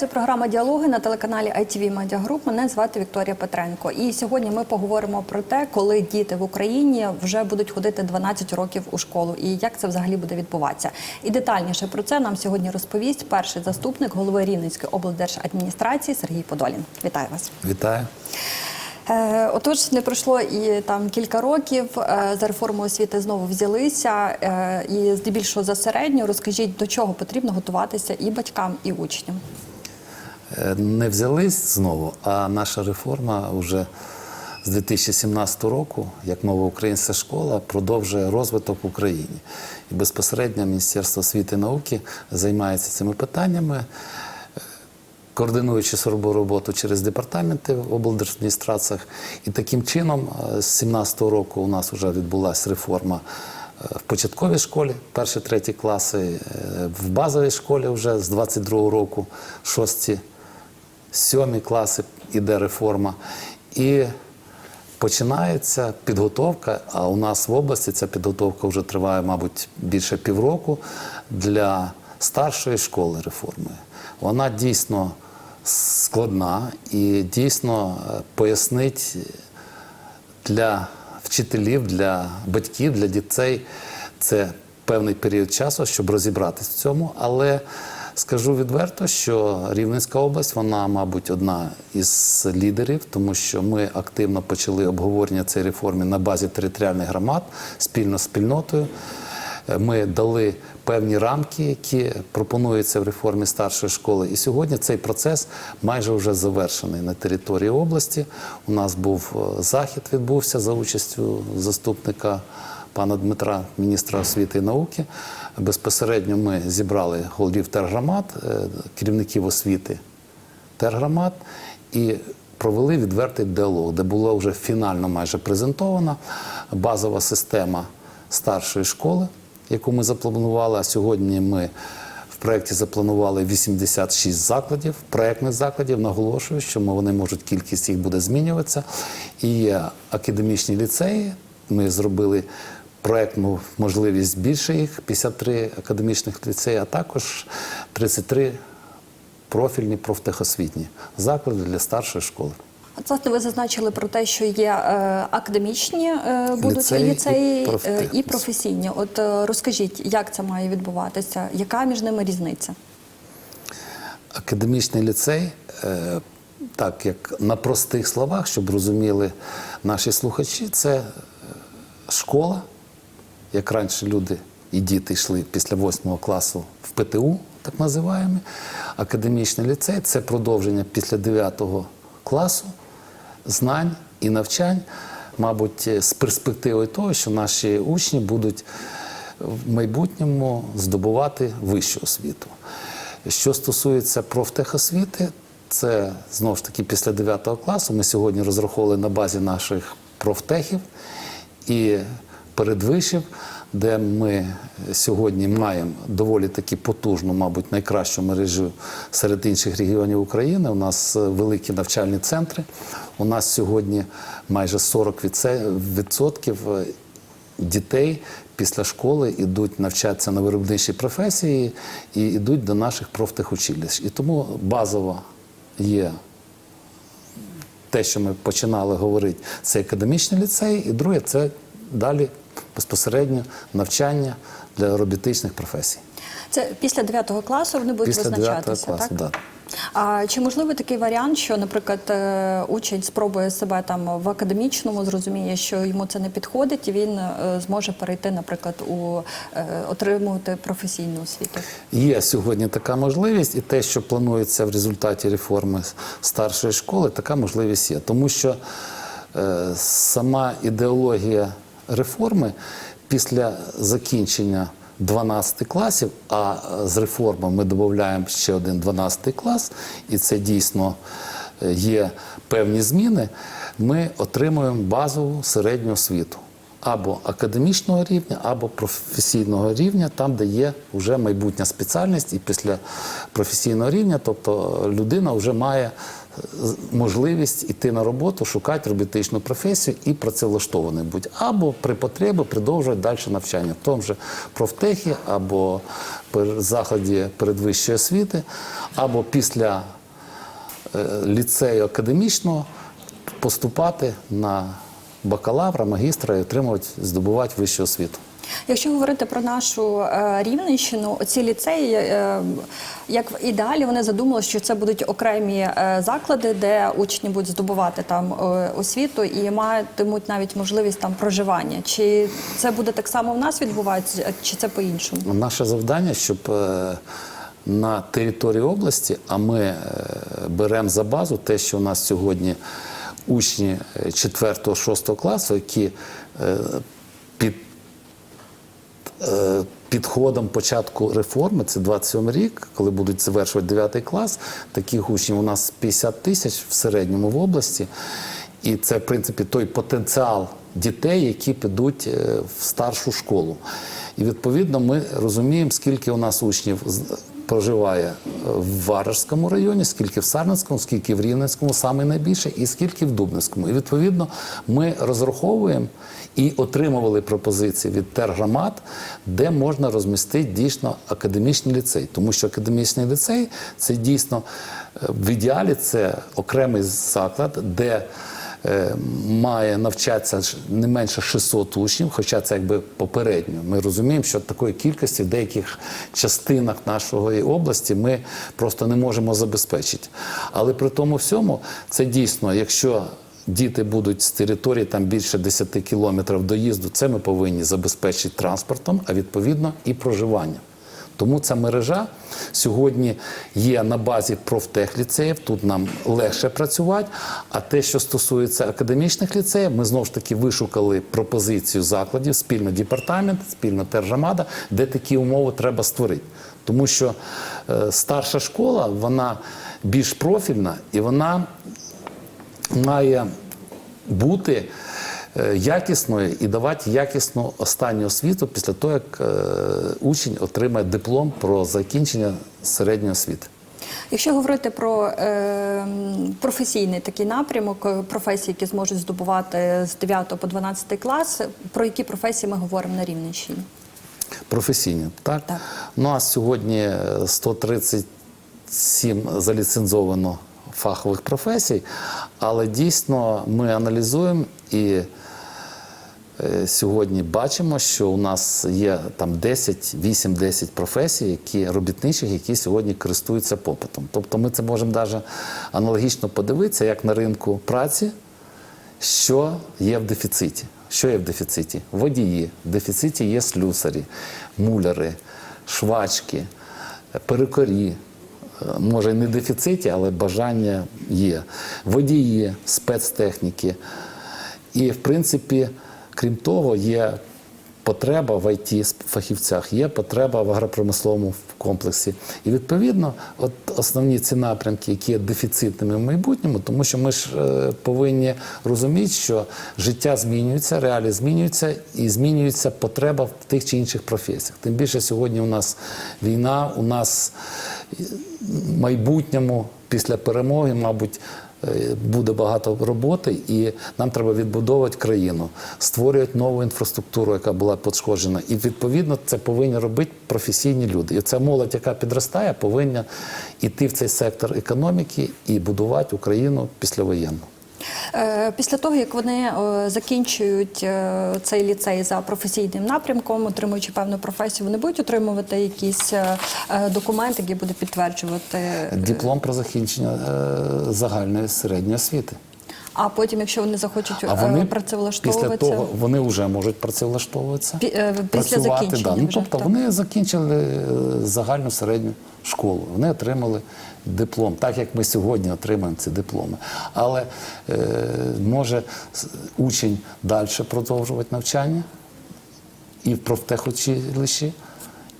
це програма Діалоги на телеканалі ITV Media Group. Мене звати Вікторія Петренко. І сьогодні ми поговоримо про те, коли діти в Україні вже будуть ходити 12 років у школу і як це взагалі буде відбуватися. І детальніше про це нам сьогодні розповість перший заступник голови Рівненської облдержадміністрації Сергій Подолін. Вітаю вас. Вітаю. Е, Отож, не пройшло і там кілька років. е, За реформу освіти знову взялися. е, І здебільшого за середню розкажіть, до чого потрібно готуватися і батькам, і учням. Е, Не взялись знову, а наша реформа вже з 2017 року, як нова українська школа, продовжує розвиток в Україні. І безпосередньо Міністерство освіти і науки займається цими питаннями, е, координуючи свою роботу через департаменти в облдержадміністраціях. І таким чином, е, з 2017 року у нас вже відбулася реформа в початковій школі, перші, треті класи, в базовій школі вже з 22 року, шості, сьомі класи іде реформа. І починається підготовка, а у нас в області ця підготовка вже триває, мабуть, більше півроку для старшої школи реформи. Вона дійсно складна і дійсно е, пояснить для вчителів, для батьків, для дітей це певний період часу, щоб розібратись в цьому. Але скажу відверто, що Рівненська область, вона, мабуть, одна із лідерів, тому що ми активно почали обговорення цієї реформи на базі територіальних громад спільно з спільнотою. Е, Ми дали певні рамки, які пропонуються в реформі старшої школи. І сьогодні цей процес майже вже завершений на території області. У нас був е, захід, відбувся за участю заступника пана Дмитра, міністра освіти і науки. Безпосередньо ми зібрали голів тергромад, е, керівників освіти тергромад і провели відвертий діалог, де була вже фінально майже презентована базова система старшої школи, яку ми запланували. А сьогодні ми в проєкті запланували 86 закладів, проєктних закладів. Наголошую, що вони можуть, кількість їх буде змінюватися. І є академічні ліцеї. Ми зробили проєктну можливість більше їх, 53 академічних ліцеї, а також 33 профільні профтехосвітні заклади для старшої школи. От, власне, ви зазначили про те, що є е, академічні е, будуть Ліцеї ліцеї, і е, профтех. і професійні. От е, розкажіть, як це має відбуватися? Яка між ними різниця? Академічний ліцей, е, так як на простих словах, щоб розуміли наші слухачі, це е, школа, як раніше люди і діти йшли після 8 класу в ПТУ, так називаємо. Академічний ліцей це продовження після 9 класу знань і навчань, мабуть, з перспективою того, що наші учні будуть в майбутньому здобувати вищу освіту. Що стосується профтехосвіти, це знову ж таки після 9 класу. Ми сьогодні розраховували на базі наших профтехів і передвишів, де ми сьогодні маємо доволі таки потужну, мабуть, найкращу мережу серед інших регіонів України. У нас е, великі навчальні центри. У нас сьогодні майже 40% е, дітей після школи йдуть навчатися на виробничій професії і йдуть до наших профтехучилищ. І тому базово є те, що ми починали говорити, це академічний ліцей, і друге це далі безпосередньо навчання для робітичних професій. Це після 9 класу вони будуть Після визначатися, класу, так? да. А чи можливий такий варіант, що, наприклад, е, учень спробує себе там в академічному, зрозуміє, що йому це не підходить, і він е, зможе перейти, наприклад, у е, отримувати професійну освіту? Є сьогодні така можливість, і те, що планується в результаті реформи старшої школи, така можливість є. Тому що е, сама ідеологія реформи після закінчення 12 класів, а з реформи ми додаємо ще один 12 клас, і це дійсно е, є певні зміни, ми отримуємо базову середню освіту. Або академічного рівня, або професійного рівня, там, де є вже майбутня спеціальність, і після професійного рівня, тобто людина вже має можливість іти на роботу, шукати робітичну професію і працевлаштований бути. Або при потребі продовжувати далі навчання в тому же профтехі, або закладі передвищої освіти, або після е, ліцею академічного поступати на бакалавра, магістра і отримувати, здобувати вищу освіту. Якщо говорити про нашу е, Рівненщину, ці ліцеї, е, як в ідеалі, вони задумали, що це будуть окремі е, заклади, де учні будуть здобувати там освіту і матимуть навіть можливість там проживання. Чи це буде так само в нас відбуватися, чи це по-іншому? Наше завдання, щоб на території області, а ми беремо за базу те, що у нас сьогодні учні 4-6 класу, які підходом початку реформи, це 27 рік, коли будуть завершувати 9 клас, таких учнів у нас 50 тисяч в середньому в області. І це, в принципі, той потенціал дітей, які підуть е, в старшу школу. І відповідно ми розуміємо, скільки у нас учнів проживає в Варежському районі, скільки в Сарненському, скільки в Рівненському, саме найбільше, і скільки в Дубневському. І відповідно ми розраховуємо і отримували пропозиції від тергромад, де можна розмістити дійсно академічний ліцей. Тому що академічний ліцей це дійсно е, в ідеалі це окремий заклад, де має навчатися не менше 600 учнів, хоча це якби попередньо. Ми розуміємо, що такої кількості в деяких частинах нашої області ми просто не можемо забезпечити. Але при тому всьому це дійсно, якщо діти будуть з території там більше 10 кілометрів доїзду, це ми повинні забезпечити транспортом, а відповідно і проживанням. Тому ця мережа сьогодні є на базі профтехліцеїв, тут нам легше працювати. А те, що стосується академічних ліцеїв, ми знову ж таки вишукали пропозицію закладів, спільно департамент, спільно тержамада, де такі умови треба створити. Тому що е, старша школа, вона більш профільна і вона має бути е, якісною і давати якісну останню освіту після того, як е, учень отримає диплом про закінчення середньої освіти. Якщо говорити про е, професійний такий напрямок, е, професії, які зможуть здобувати з 9 по 12 клас, про які професії ми говоримо на Рівненщині? Професійні, так? Так. Ну а сьогодні е, 137 заліцензовано фахових професій, але дійсно ми аналізуємо і е, сьогодні бачимо, що у нас є там 10, 8-10 професій, які робітничих, які сьогодні користуються попитом. Тобто ми це можемо навіть аналогічно подивитися, як на ринку праці, що є в дефіциті. Що є в дефіциті? Водії. В дефіциті є слюсарі, муляри, швачки, перукарі. Е, Може, не дефіциті, але бажання є. Водії, спецтехніки. І, в принципі, крім того, є потреба в it фахівцях, є потреба в агропромисловому комплексі. І відповідно, от основні ці напрямки, які є дефіцитними в майбутньому, тому що ми ж е, повинні розуміти, що життя змінюється, реалії змінюються і змінюється потреба в тих чи інших професіях. Тим більше сьогодні у нас війна, у нас в майбутньому після перемоги, мабуть. Буде багато роботи, і нам треба відбудовувати країну, створювати нову інфраструктуру, яка була пошкоджена. І відповідно це повинні робити професійні люди. І ця молодь, яка підростає, повинна йти в цей сектор економіки і будувати Україну післявоєнну. Е, Після того, як вони е, закінчують е, цей ліцей за професійним напрямком, отримуючи певну професію, вони будуть отримувати якісь документи, які буде підтверджувати. Диплом про закінчення загальної середньої освіти. А потім, якщо вони захочуть А е, вони після того вони вже можуть працевлаштовуватися. Пі- е, після працювати, закінчення Да. Ну, вже, тобто так. вони закінчили е, загальну середню школу. Вони отримали диплом, так як ми сьогодні отримуємо ці дипломи. Але е, може учень далі продовжувати навчання і в профтехучилищі,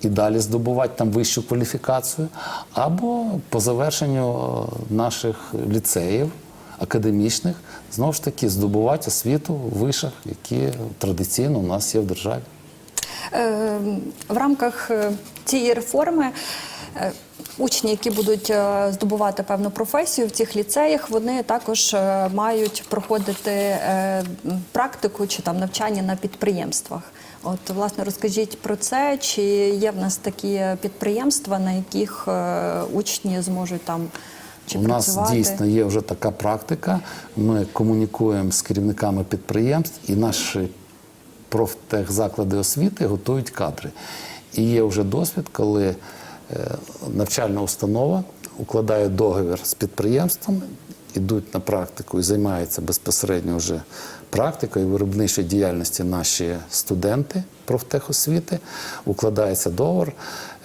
і далі здобувати там вищу кваліфікацію, або по завершенню наших ліцеїв академічних знову ж таки здобувати освіту в вишах, які традиційно у нас є в державі. Е, В рамках е, цієї реформи е, Учні, які будуть здобувати певну професію в цих ліцеях, вони також мають проходити практику чи там навчання на підприємствах. От, власне, розкажіть про це, чи є в нас такі підприємства, на яких учні зможуть там чи У нас працювати? дійсно є вже така практика. Ми комунікуємо з керівниками підприємств, і наші профтехзаклади освіти готують кадри. І є вже досвід, коли е, навчальна установа укладає договір з підприємством, ідуть на практику і займаються безпосередньо вже практикою виробничої діяльності наші студенти профтехосвіти. Укладається договор.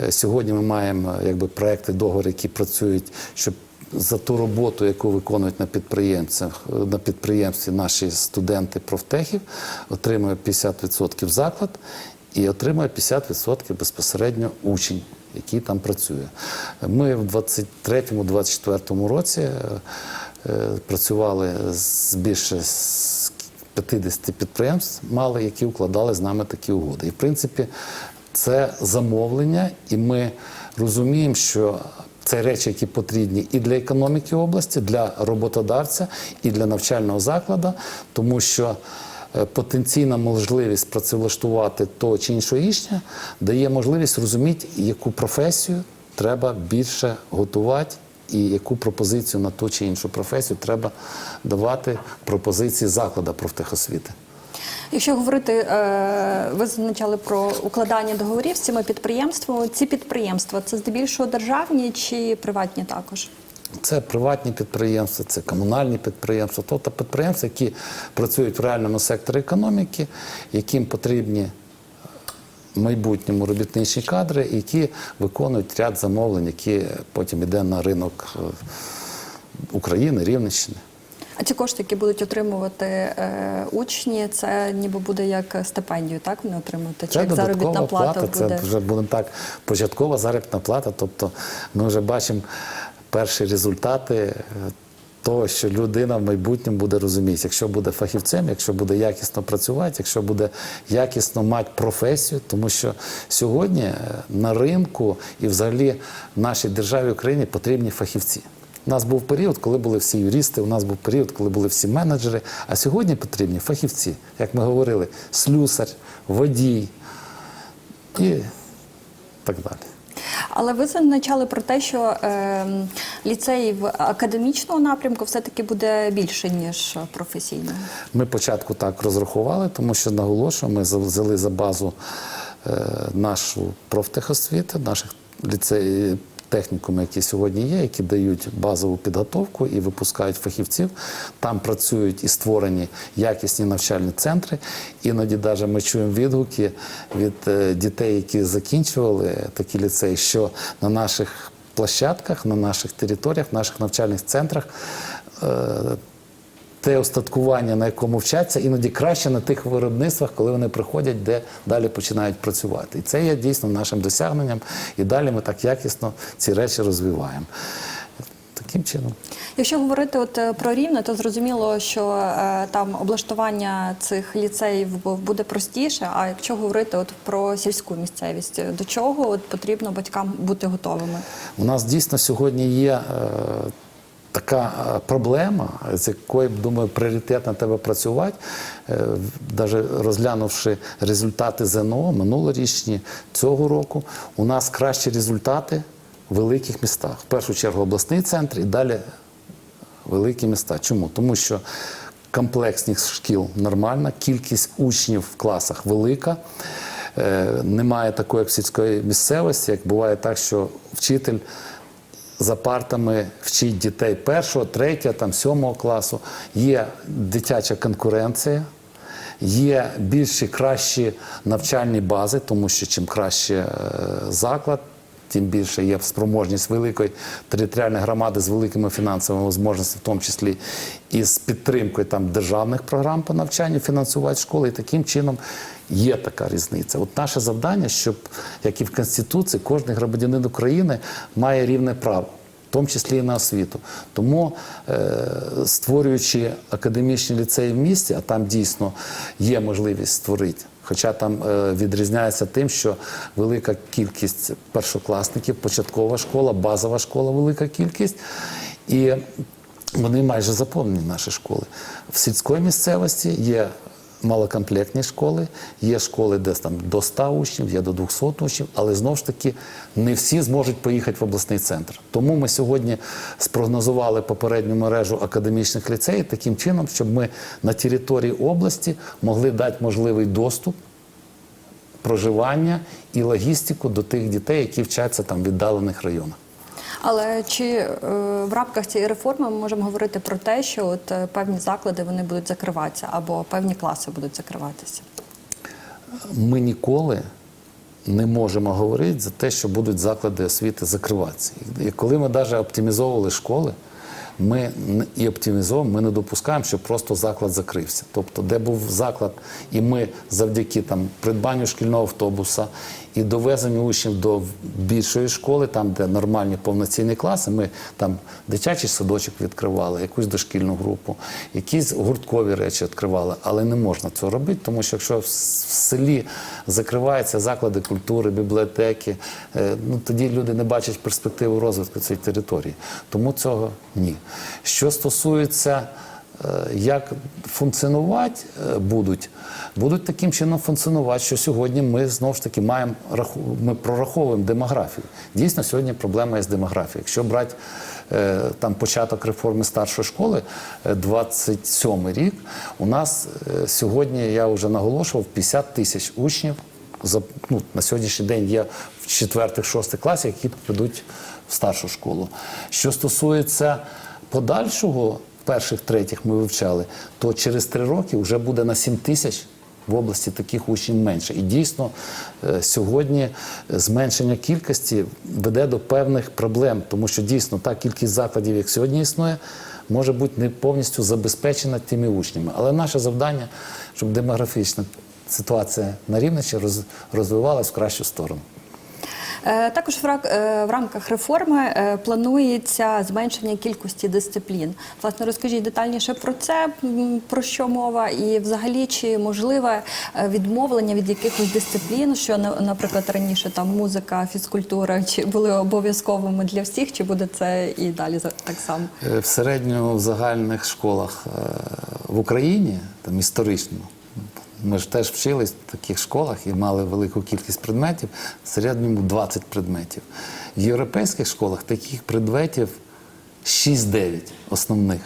Е, Сьогодні ми маємо е, якби, проекти договору, які працюють, щоб за ту роботу, яку виконують на підприємцях на підприємстві наші студенти профтехів, отримує 50% заклад і отримує 50% безпосередньо учень, який там працює. Ми в 23-24 році е, е, працювали з більше з 50 підприємств, мали, які укладали з нами такі угоди. І в принципі, це замовлення, і ми розуміємо, що це речі, які потрібні і для економіки області, для роботодавця, і для навчального закладу, тому що е, потенційна можливість працевлаштувати того чи іншого учня дає можливість розуміти, яку професію треба більше готувати. І яку пропозицію на ту чи іншу професію треба давати пропозиції закладу профтехосвіти. Якщо говорити, е, ви зазначали про укладання договорів з цими підприємствами. Ці підприємства це здебільшого державні чи приватні також? Це приватні підприємства, це комунальні підприємства, тобто підприємства, які працюють в реальному секторі економіки, яким потрібні майбутньому робітничі кадри, які виконують ряд замовлень, які потім йде на ринок е, України, Рівненщини. А ці кошти, які будуть отримувати е, учні, це ніби буде як стипендію, так вони отримують? Чи Це як заробітна плата плата, буде? це вже будемо так, початкова заробітна плата. Тобто ми вже бачимо перші результати е, того, що людина в майбутньому буде розуміти, якщо буде фахівцем, якщо буде якісно працювати, якщо буде якісно мати професію, тому що сьогодні е, на ринку і взагалі нашій державі Україні потрібні фахівці. У нас був період, коли були всі юристи, у нас був період, коли були всі менеджери, а сьогодні потрібні фахівці, як ми говорили, слюсар, водій і так далі. Але ви зазначали про те, що е, ліцеїв академічного напрямку все-таки буде більше, ніж професійного. Ми початку так розрахували, тому що наголошую, ми взяли за базу е, нашу профтехосвіту, наших ліцеїв. Технікуми, які сьогодні є, які дають базову підготовку і випускають фахівців. Там працюють і створені якісні навчальні центри. Іноді навіть ми чуємо відгуки від е, дітей, які закінчували такі ліцеї, що на наших площадках, на наших територіях, в наших навчальних центрах е, те остаткування, на якому вчаться, іноді краще на тих виробництвах, коли вони приходять, де далі починають працювати. І це є дійсно нашим досягненням. І далі ми так якісно ці речі розвиваємо. Таким чином. Якщо говорити от е, про рівне, то зрозуміло, що е, там облаштування цих ліцеїв буде простіше. А якщо говорити от про сільську місцевість, до чого от потрібно батькам бути готовими? У нас дійсно сьогодні є е, така е, проблема, з якою, думаю, пріоритетно треба працювати, навіть розглянувши результати ЗНО минулорічні цього року, у нас кращі результати в великих містах. В першу чергу обласний центр і далі великі міста. Чому? Тому що комплексність шкіл нормальна, кількість учнів в класах велика. Е, Немає такої сільської місцевості, як буває так, що вчитель за партами вчить дітей першого, третього, там, сьомого класу. Є дитяча конкуренція. Є більші кращі навчальні бази, тому що чим краще е, заклад, тим більше є спроможність великої територіальної громади з великими фінансовими можливостями, в тому числі і з підтримкою там державних програм по навчанню фінансувати школи. І таким чином є така різниця. От наше завдання, щоб як і в Конституції, кожен громадянин України має рівне право. В тому числі і на освіту. Тому, е, створюючи академічні ліцеї в місті, а там дійсно є можливість створити Хоча там е, відрізняється тим, що велика кількість першокласників, початкова школа, базова школа, велика кількість. І вони майже заповнені наші школи. В сільській місцевості є малокомплектні школи, є школи, де там до 100 учнів, є до 200 учнів, але знову ж таки не всі зможуть поїхати в обласний центр. Тому ми сьогодні спрогнозували попередню мережу академічних ліцеїв таким чином, щоб ми на території області могли дати можливий доступ проживання і логістику до тих дітей, які вчаться там в віддалених районах. Але чи е, в рамках цієї реформи ми можемо говорити про те, що от е, певні заклади вони будуть закриватися або певні класи будуть закриватися? Ми ніколи не можемо говорити за те, що будуть заклади освіти закриватися. І коли ми навіть оптимізовували школи, ми і оптимізовуємо, ми не допускаємо, щоб просто заклад закрився. Тобто, де був заклад, і ми завдяки там придбанню шкільного автобуса і довезенню учнів до більшої школи, там, де нормальні повноцінні класи, ми там дитячий садочок відкривали, якусь дошкільну групу, якісь гурткові речі відкривали. Але не можна цього робити, тому що якщо в селі закриваються заклади культури, бібліотеки, е, ну тоді люди не бачать перспективи розвитку цієї території. Тому цього ні. Що стосується як функціонувати е, будуть, будуть таким чином функціонувати, що сьогодні ми знову ж таки маємо ми прораховуємо демографію. Дійсно, сьогодні проблема є з демографією. Якщо брати е, там початок реформи старшої школи, е, 27 рік, у нас е, сьогодні я вже наголошував 50 тисяч учнів. За, ну, на сьогоднішній день є в четвертих-шостих класах, які підуть в старшу школу. Що стосується подальшого, перших, третіх ми вивчали, то через три роки вже буде на 7 тисяч в області таких учнів менше. І дійсно е, сьогодні е, зменшення кількості веде до певних проблем, тому що дійсно та кількість закладів, як сьогодні існує, може бути не повністю забезпечена тими учнями. Але наше завдання, щоб демографічна ситуація на Рівничі роз- розвивалась в кращу сторону. Е, Також е, в рамках реформи е, планується зменшення кількості дисциплін. Власне, розкажіть детальніше про це, про що мова, і взагалі чи можливе відмовлення від якихось дисциплін, що на- наприклад раніше там музика, фізкультура, чи були обов'язковими для всіх, чи буде це і далі так само? В середньо-загальних школах е, в Україні, там історично, ми ж теж вчились в таких школах і мали велику кількість предметів, в середньому 20 предметів. В європейських школах таких предметів 6-9 основних,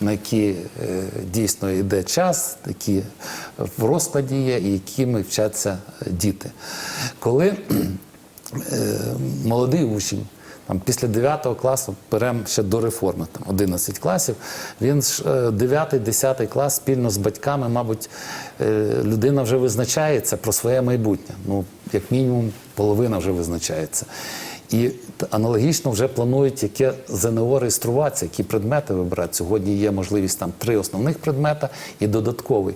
на які е, дійсно йде час, які в розкладі є і якими вчаться е, діти. Коли е, молодий учень. Там, після 9 класу беремо ще до реформи, там 11 класів. Він ж 9-10 клас спільно з батьками, мабуть, е, людина вже визначається про своє майбутнє. Ну, як мінімум, половина вже визначається. І аналогічно вже планують, яке ЗНО реєструватися, які предмети вибирати. Сьогодні є можливість там три основних предмета і додатковий.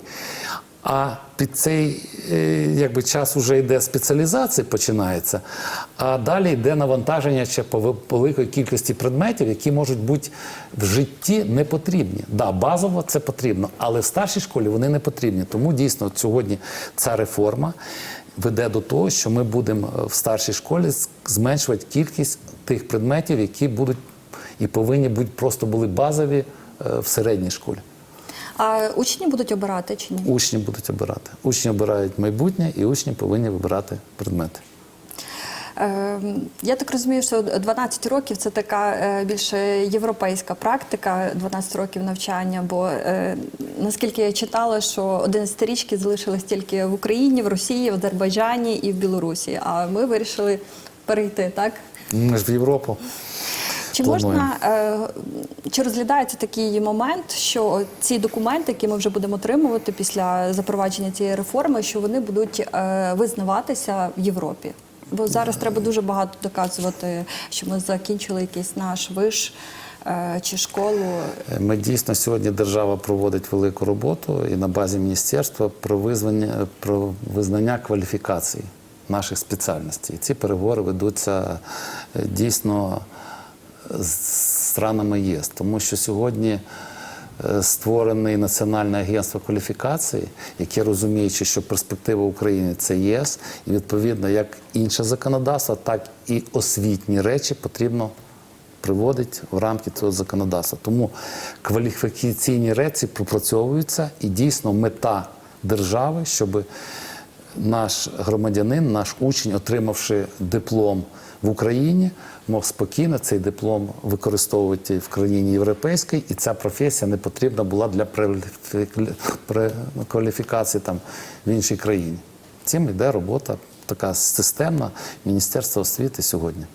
А під цей е, якби, час вже йде спеціалізація, починається, а далі йде навантаження ще по великої кількості предметів, які можуть бути в житті не потрібні. Да, базово це потрібно, але в старшій школі вони не потрібні. Тому дійсно сьогодні ця реформа веде до того, що ми будемо е, в старшій школі зменшувати кількість тих предметів, які будуть і повинні бути просто були базові е, в середній школі. А учні будуть обирати чи ні? Учні будуть обирати. Учні обирають майбутнє, і учні повинні вибирати предмети. Е, Я так розумію, що 12 років це така е, більше європейська практика, 12 років навчання. Бо е, наскільки я читала, що 11-річки залишились тільки в Україні, в Росії, в Азербайджані і в Білорусі. А ми вирішили перейти, так? Ми ж в Європу. Чи Плануємо. можна е, чи розглядається такий момент, що ці документи, які ми вже будемо отримувати після запровадження цієї реформи, що вони будуть е, визнаватися в Європі? Бо зараз треба дуже багато доказувати, що ми закінчили якийсь наш виш е, чи школу. Е, Ми дійсно сьогодні держава проводить велику роботу і на базі міністерства про визнання, про визнання кваліфікацій наших спеціальностей. Ці переговори ведуться е, дійсно з странами ЄС, тому що сьогодні е, створений Національне агентство кваліфікації, яке розуміючи, що перспектива України це ЄС, і відповідно як інше законодавство, так і освітні речі потрібно приводить в рамки цього законодавства. Тому кваліфікаційні речі пропрацьовуються і дійсно мета держави, щоб наш громадянин, наш учень, отримавши диплом в Україні, мог спокійно цей диплом використовувати в країні європейській, і ця професія не потрібна була для прекваліфікації там в іншій країні. Цим йде робота така системна Міністерства освіти сьогодні.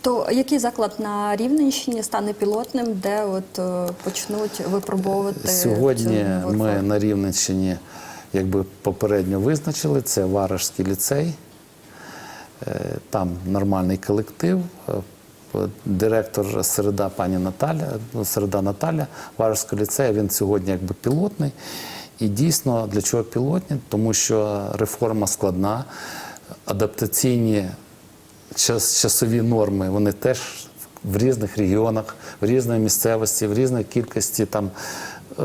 То який заклад на Рівненщині стане пілотним, де от е, почнуть випробовувати Сьогодні ми на Рівненщині якби попередньо визначили, це Варажський ліцей. Е, Там нормальний колектив. Е, Директор Середа пані Наталя, ну, Середа Наталя Варажського ліцею, він сьогодні якби пілотний. І дійсно для чого пілотні? Тому що реформа складна, адаптаційні час, часові норми, вони теж в різних регіонах, в різної місцевості, в різної кількості там, е,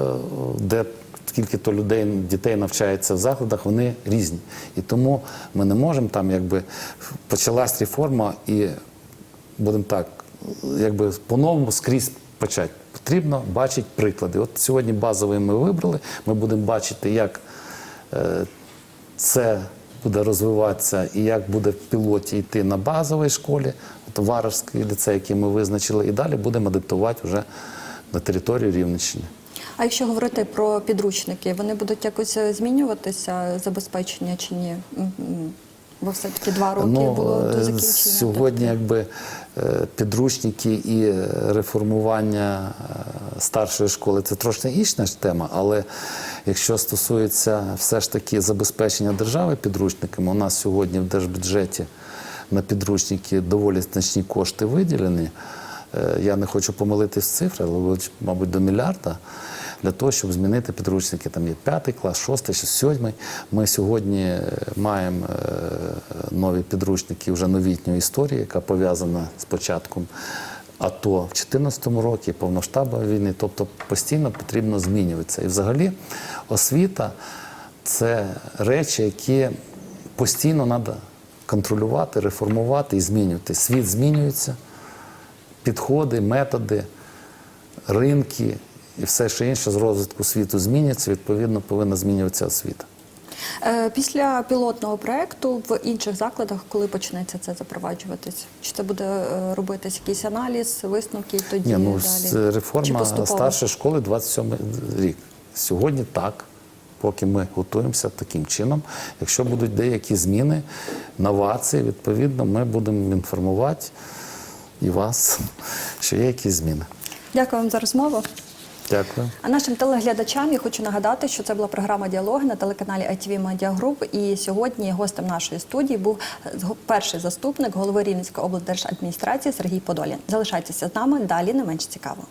де скільки то людей, дітей навчається в закладах, вони різні. І тому ми не можемо там, якби почалась реформа і будемо так, якби по-новому скрізь почати. Потрібно бачити приклади. От сьогодні базовий ми вибрали. Ми будемо бачити, як е, це буде розвиватися і як буде в пілоті йти на базовій школі, от Варажський ліцей, який ми визначили, і далі будемо адаптувати вже на території Рівненщини. А якщо говорити про підручники, вони будуть якось е, змінюватися забезпечення чи ні? Бо все-таки два роки було до е, закінчення. Сьогодні якби е, підручники і реформування старшої школи це трошки інша тема, але якщо стосується все ж таки забезпечення держави підручниками, у нас сьогодні в держбюджеті на підручники доволі значні кошти виділені. Я не хочу помилитись цифри, але мабуть, до мільярда для того, щоб змінити підручники. Там є п'ятий клас, шостий, сьомий. Ми сьогодні е, маємо е, нові підручники вже новітньої історії, яка пов'язана з початком АТО в 2014 році, повноштабної війни. Тобто постійно потрібно змінюватися. І взагалі освіта це речі, які постійно треба контролювати, реформувати і змінювати. Світ змінюється підходи, методи, ринки і все що інше з розвитку світу зміняться, відповідно, повинна змінюватися освіта. Е, Після пілотного проекту в інших закладах, коли почнеться це запроваджуватись? Чи це буде е, робитись якийсь аналіз, висновки і тоді Ні, ну, далі? реформа старшої школи 27 рік. Сьогодні так, поки ми готуємося таким чином. Якщо будуть деякі зміни, новації, відповідно, ми будемо інформувати і вас, що є якісь зміни. Дякую вам за розмову. Дякую. А нашим телеглядачам я хочу нагадати, що це була програма діалоги на телеканалі ITV Media Group. І сьогодні гостем нашої студії був перший заступник голови Рівненської облдержадміністрації Сергій Подолін. Залишайтеся з нами далі не менш цікаво.